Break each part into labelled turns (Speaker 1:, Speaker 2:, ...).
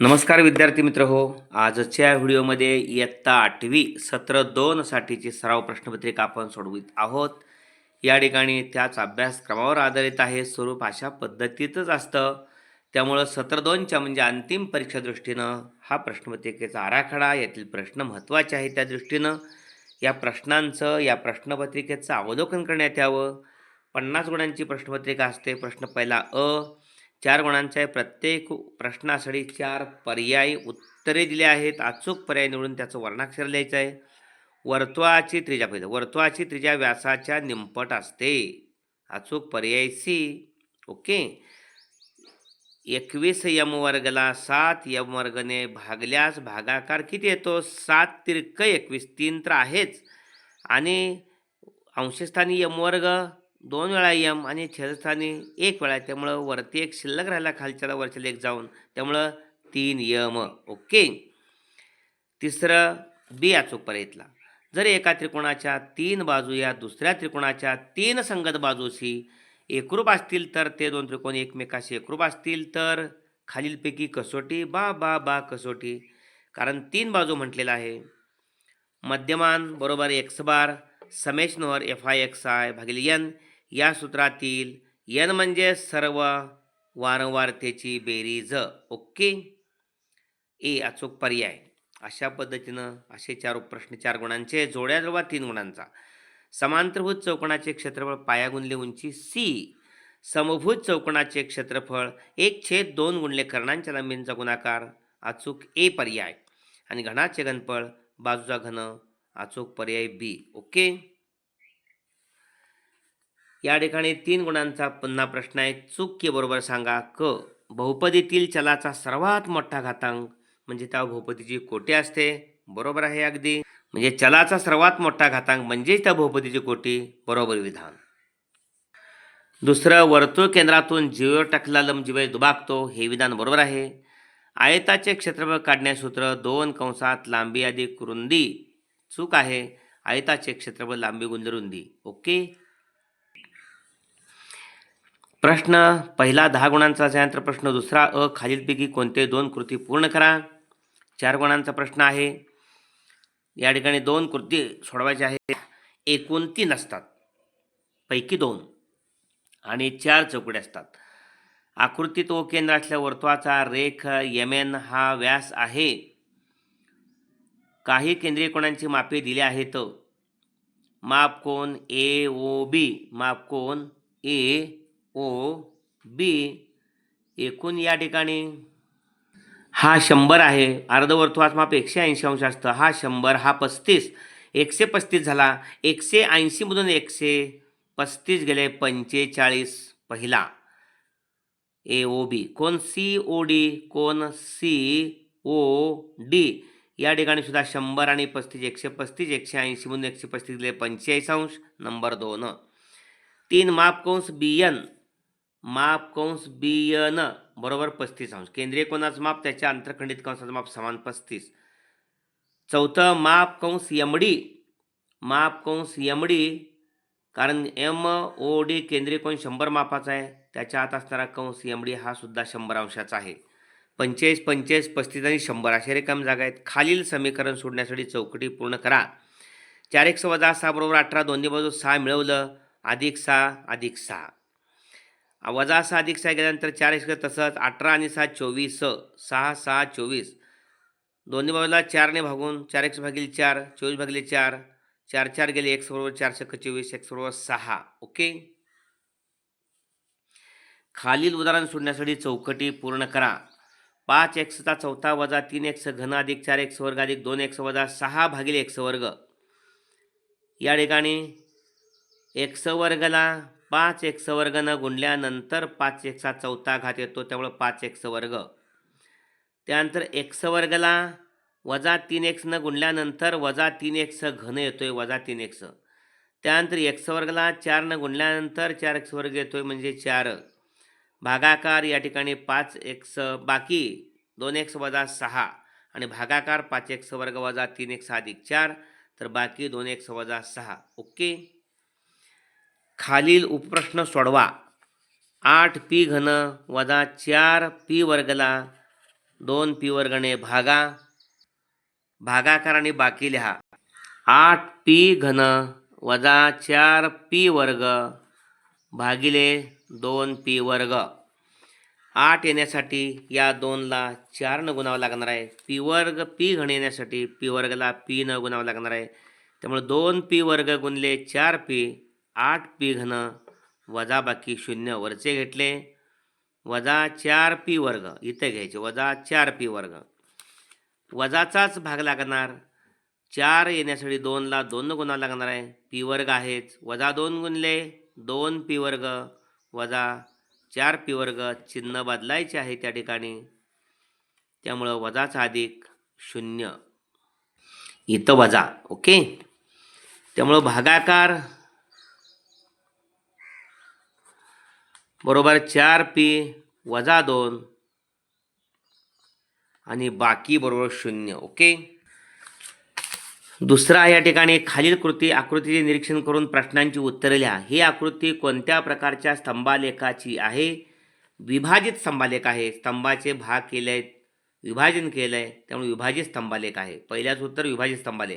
Speaker 1: नमस्कार विद्यार्थी मित्र हो आजच्या व्हिडिओमध्ये इयत्ता आठवी सत्र दोनसाठीची सराव प्रश्नपत्रिका आपण सोडवित आहोत. या ठिकाणी त्याच अभ्यासक्रमावर आधारित आहे स्वरूप अशा पद्धतीतच असतं. त्यामुळं सत्र दोनच्या म्हणजे अंतिम परीक्षा दृष्टीनं हा प्रश्नपत्रिकेचा आराखडा यातील प्रश्न महत्त्वाचे आहे त्या दृष्टीनं. या प्रश्नांचं या प्रश्नपत्रिकेचं अवलोकन करण्यात यावं. पन्नास गुणांची प्रश्नपत्रिका असते प्रश्न पहिला अ चार गुणांच्या आहे. प्रत्येक प्रश्नासाठी चार पर्यायी उत्तरे दिली आहेत. अचूक पर्याय निवडून त्याचं वर्णाक्षर लिहायचं आहे. वर्तुळाची त्रिजा पहिलं वर्तुळाची त्रिजा व्यासाच्या निमपट असते. अचूक पर्याय सी. ओके? एकवीस यम वर्गला सात यम वर्गने भागल्यास भागाकार किती येतो? सात तिरक एकवीस तीन तर आहेच. आणि अंशस्थानी यम वर्ग दोन वेळा यम आणि छेदस्थानी एक वेळा. त्यामुळं वरती एक शिल्लक राहिला खालच्याला वरच्याला एक जाऊन. त्यामुळं तीन यम ओके? तिसरं बी अचूक पर्यायतला जर एका त्रिकोणाच्या तीन बाजू या दुसऱ्या त्रिकोणाच्या तीन संगत बाजूशी एकरूप असतील तर ते दोन त्रिकोण एकमेकाशी एकरूप असतील तर खालीलपैकी कसोटी बा बा बा कसोटी. कारण तीन बाजू म्हटलेलं आहे. मध्यमान बरोबर एक्स बार समेशनवर एफ आय एक्स आय भागिले यन या सूत्रातील यन म्हणजे सर्व वारंवारतेची बेरीज. ओके? ए अचूक पर्याय. अशा पद्धतीनं असे चार प्रश्न चार गुणांचे जोड्या जुळवा तीन गुणांचा. समांतरभूत चौकोनाचे क्षेत्रफळ पाया गुणले उंची सी. समभूत चौकोनाचे क्षेत्रफळ एक छेद दोन गुणले कर्णांच्या लांबींचा गुणाकार. अचूक ए पर्याय. आणि घनाचे घनफळ बाजूचा घन अचूक पर्याय बी ओके? या ठिकाणी तीन गुणांचा पुन्हा प्रश्न आहे. चूक के बरोबर सांगा क. बहुपदीतील चलाचा सर्वात मोठा घातांक म्हणजे त्या बहुपदीची कोटी असते. बरोबर आहे अगदी. म्हणजे चलाचा सर्वात मोठा घातांक म्हणजेच त्या बहुपदीची कोटी. बरोबर विधान. दुसरं वर्तुळ केंद्रातून जीव टाकला लंबजीवे दुबागतो हे विधान बरोबर आहे. आयताचे क्षेत्रफळ काढण्यास सूत्र दोन कंसात लांबी अधिक रुंदी चूक आहे. आयताचे क्षेत्रफळ लांबी गुंजरुंदी ओके? प्रश्न पहिला दहा गुणांचा त्यानंतर प्रश्न दुसरा अ खालीलपैकी कोणते दोन कृती पूर्ण करा. चार गुणांचा प्रश्न आहे. या ठिकाणी दोन कृती सोडवायच्या आहेत. एकूण तीन असतात. पैकी दोन. आणि चार चौकडे असतात. आकृतीत ओ केंद्र असल्या वर्तुळाचा रेख यमेन हा व्यास आहे. काही केंद्रीय कोणांची मापे दिली आहेत माप कोण? ए ओ बी. माप कोण? ए ओ बी. एकूण या ठिकाणी हा शंभर आहे. अर्धवर्तुळात माप एकशे ऐंशी अंश असतं. हा शंभर हा पस्तीस. एकशे पस्तीस झाला. एकशे ऐंशीमधून एकशे पस्तीस गेले पंचेचाळीस पहिला. A O B. कोण? C O D. कोण? C O D. या ठिकाणी सुद्धा शंभर आणि पस्तीस एकशे पस्तीस एकशे ऐंशी म्हणून एकशे पस्तीस गेले पंचेचाळीस अंश नंबर दोन. तीन माप कंस बियन माप कंस बियन बरोबर पस्तीस अंश. केंद्रीय कोणाचं माप त्याच्या आंतरखंडित कंसाचं माप समान पस्तीस. चौथं माप कंस यमडी माप कंस यमडी कारण एम ओ डी केंद्रीय कोण शंभर मापाचा आहे त्याच्या आत असणारा कंस यमडी हा सुद्धा शंभर अंशाचा आहे. पंचेचाळीस पंचेचाळीस पस्तीस आणि शंभर असे रिकाम जागा आहेत. खालील समीकरण सोडण्यासाठी चौकटी पूर्ण करा. चार एक वजा सहा बरोबर अठरा दोन्ही बाजू सहा मिळवलं अधिक सहा अधिक सहा. वजा सहा अधिक सहा गेल्यानंतर चार एक तसंच अठरा आणि सहा चोवीस सहा सहा चोवीस. दोन्ही बाजूला चारने भागून चार एकशे भागिले चार चोवीस भागिले चार चार चार गेले एक बरोबर चारशे चोवीस एक बरोबर सहा. ओके? खालील उदाहरण सोडण्यासाठी चौकटी पूर्ण करा. पाच एक्सचा चौथा वजा तीन एक्स घन अधिक चार एक्स वर्ग अधिक दोन एक्स वजा सहा भागिले एक्स वर्ग. या ठिकाणी एक्स वर्गला पाच एक्स वर्गनं गुणल्यानंतर पाच एक्सचा चौथा घात येतो त्यामुळं पाच एक्स वर्ग. त्यानंतर एक्स वर्गला वजा तीन एक्सनं गुणल्यानंतर वजा तीन एक्स घन येतो आहे वजा तीन एक्स. त्यानंतर एक्स वर्गला चारनं गुणल्यानंतर चार एक्स वर्ग आहे म्हणजे चार. भागाकार या ठिकाणी पाच एक्स बाकी दोन एक्स वजा सहा आणि भागाकार पाच एक्स वर्ग वजा तीन एक्स अधिक चार तर बाकी दोन एक्स वजा सहा. ओके? खालील उपप्रश्न सोडवा. आठ पी घन वजा चार पी वर्गला दोन पी वर्गणे भागा. भागाकार आणि बाकी लिहा. आठ पी घन वजा चार पी वर्ग भागिले दोन पी वर्ग. आठ येण्यासाठी या दोनला चारनं गुणावं लागणार आहे. पी वर्ग पी घन येण्यासाठी पी वर्गला पी न गुणावं लागणार आहे. त्यामुळे दोन पी वर्ग गुणले चार पी आठ पी घन वजा बाकी शून्य वरचे घेतले. वजा चार पी वर्ग इथे घ्यायचे. वजा चार पी वर्ग. वजाचाच भाग लागणार. चार येण्यासाठी दोनला दोन गुणावं लागणार आहे. पी वर्ग आहेच. वजा दोन गुणले दोन पी वर्ग. वजा चार पी वर्ग चिन्ह बदलायचे आहे त्या ठिकाणी. त्यामुळं वजाचा अधिक शून्य. इथं वजा ओके? त्यामुळं भागाकार बरोबर चार पी वजा दोन आणि बाकी बरोबर शून्य ओके? दुसरा या ठिकाणी खालील कृती आकृतीचे निरीक्षण करून प्रश्नांची उत्तरे लिहा. ही आकृती कोणत्या प्रकारच्या स्तंभालेखाची आहे? विभाजित स्तंभालेख आहे. स्तंभाचे भाग केले आहेत विभाजन केलं आहे त्यामुळे विभाजित स्तंभालेख आहे. पहिल्याच उत्तर विभाजित स्तंभालेख.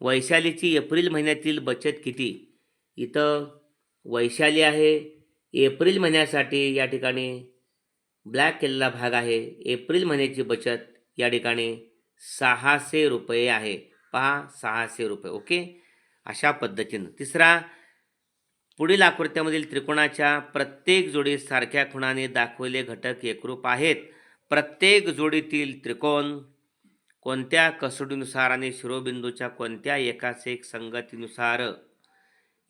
Speaker 1: वैशालीची एप्रिल महिन्यातील बचत किती? इथं वैशाली आहे. एप्रिल महिन्यासाठी या ठिकाणी ब्लॅक केलेला भाग आहे. एप्रिल महिन्याची बचत या ठिकाणी सहाशे रुपये आहे. पहा सहाशे रुपये ओके? अशा पद्धतीनं. तिसरा पुढील आकृत्यामधील त्रिकोणाच्या प्रत्येक जोडीसारख्या खुणाने दाखवलेले घटक एकरूप आहेत. प्रत्येक जोडीतील त्रिकोण कोणत्या कसोटीनुसार आणि शिरोबिंदूच्या कोणत्या एकाच एक संगतीनुसार?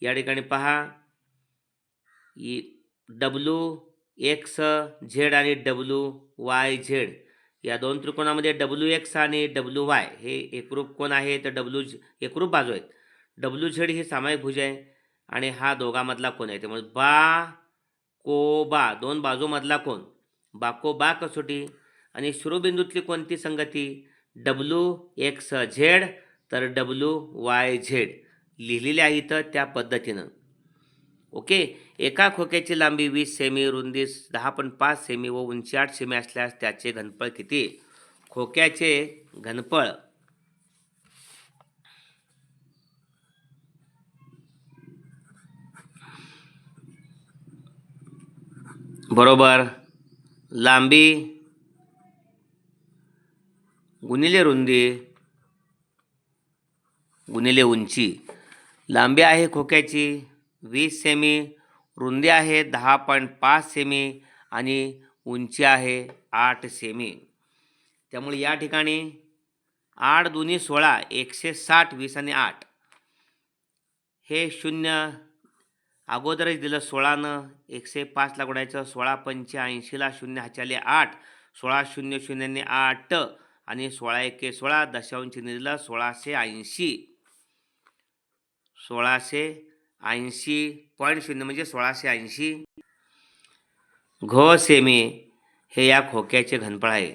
Speaker 1: या ठिकाणी पहा. डब्ल्यू एक्स झेड आणि डब्ल्यू वाय झेड. या दोन त्रिकोणामध्ये डब्ल्यू एक्स आणि डब्ल्यू वाय हे एकरूप कोण आहे? तर डब्ल्यू एकरूप बाजू आहेत. डब्ल्यू झेड ही सामायिक भुज आहे आणि हा दोघांमधला कोण आहे. त्यामुळे बा को बा दोन बाजूमधला कोण बाको बा कसोटी. आणि शिरोबिंदूतली कोणती संगती? डब्ल्यू एक्स झेड तर डब्ल्यू वाय झेड लिहिलेल्या इथं त्या पद्धतीनं. ओके? एका खोक्याची लांबी वीस सेमी रुंदी दहा पण पाच सेमी व उंची आठ सेमी असल्यास त्याचे घनफळ किती? खोक्याचे घनफळ. बरोबर. लांबी गुणिले रुंदी गुणिले उंची. लांबी आहे खोक्याची? वीस सेमी रुंदी आहे दहा पॉईंट पाच सेमी आणि उंची आहे आठ सेमी. त्यामुळे या ठिकाणी आठ दोन्ही सोळा एकशे साठ वीस आणि आठ. हे शून्य अगोदरच दिलं सोळानं एकशे पाचला गुणायचं सोळा पंच्याऐंशीला शून्य ह्याच्याले आठ सोळा शून्य शून्याने आठ आणि सोळा एके सोळा दशांश दिलं सोळाशे ऐंशी. सोळाशे ऐंशी पॉईंट शून्य म्हणजे सोळाशे ऐंशी. घ सेमी हे या खोक्याचे घनफळ आहे.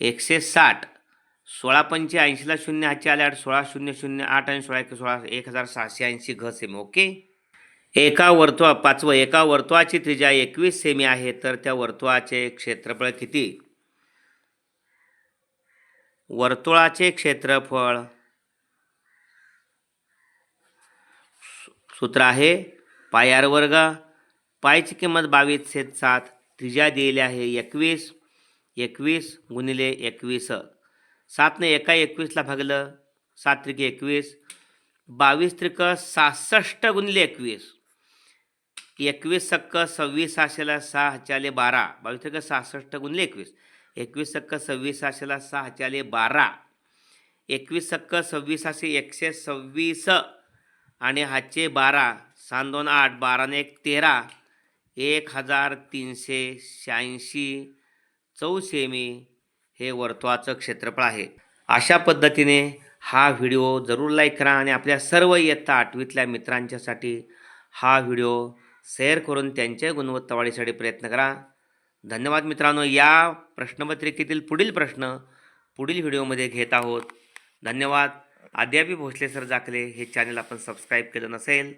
Speaker 1: एकशे साठ सोळा पंच्याऐंशीला शून्य हातचे आले आठ सोळा शून्य शून्य आठ आणि सोळा एक सोळा एक हजार सहाशे ऐंशी घ सेमी ओके? एका वर्तुळा पाचवं एका वर्तुळाची त्रिज्या एकवीस सेमी आहे तर त्या वर्तुळाचे क्षेत्रफळ किती? वर्तुळाचे क्षेत्रफळ सूत्र आहे. पाय आर वर्ग. पायची किंमत बावीस छेद सात. त्रिज्या दिलेली आहे एकवीस. एकवीस गुणिले एकवीस. सातने एका एकवीसला भागलं. सात त्रिके एकवीस. बावीस त्रिक सहासष्ट गुणिले एकवीस. एकवीस सक्क सव्वीस सहाशेला सहा हच्याले बारा. बावीस त्रिक सहासष्ट गुणिले एकवीस. एकवीस सक्क सव्वीस सहाशेला सहा हच्याले बारा. एकवीस सक्क सव्वीस सहाशे एकशे सव्वीस. आणि हातचे बारा सात दोन आठ बाराने एक तेरा एक हजार तीनशे शहाऐंशी चौसेमी हे वर्तुळाचं क्षेत्रफळ आहे. अशा पद्धतीने हा व्हिडिओ जरूर लाईक करा आणि आपल्या सर्व इयत्ता आठवीतल्या मित्रांच्यासाठी हा व्हिडिओ शेअर करून त्यांच्या गुणवत्ता वाढीसाठी प्रयत्न करा. धन्यवाद मित्रांनो. या प्रश्नपत्रिकेतील पुढील प्रश्न पुढील व्हिडिओमध्ये घेत आहोत. धन्यवाद. अद्यापी भोसले सर जाखले हे चॅनल आपण सबस्क्राईब केलं नसेल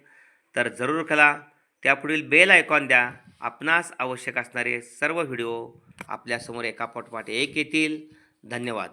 Speaker 1: तर जरूर करा. त्यापुढील बेल आयकॉन द्या. आपणास आवश्यक असणारे सर्व व्हिडिओ आपल्यासमोर एका पाठोपाठ एक येतील. धन्यवाद.